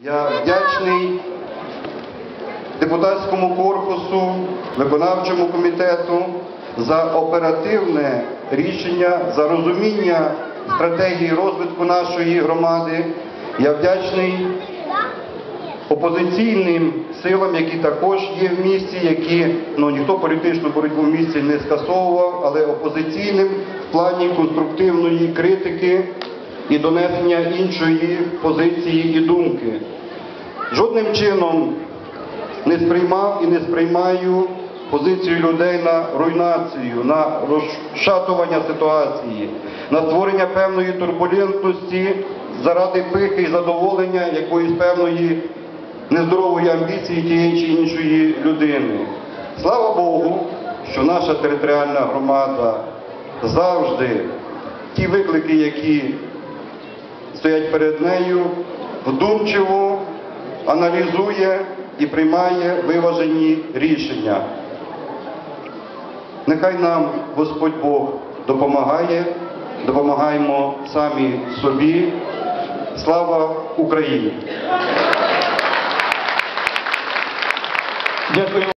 Я вдячний депутатському корпусу, виконавчому комітету за оперативне рішення, за розуміння стратегії розвитку нашої громади. Я вдячний опозиційним силам, які також є в місті, які ну ніхто політичну боротьбу в місті не скасовував, але опозиційним в плані конструктивної критики і донесення іншої позиції і думки. Жодним чином не сприймав і не сприймаю позицію людей на руйнацію, на розшатування ситуації, на створення певної турбулентності заради пихи і задоволення якоїсь певної нездорової амбіції тієї чи іншої людини. Слава Богу, що наша територіальна громада завжди ті виклики, які стоять перед нею, вдумчиво аналізує і приймає виважені рішення. Нехай нам Господь Бог допомагає, допомагаємо самі собі. Слава Україні! Дякую.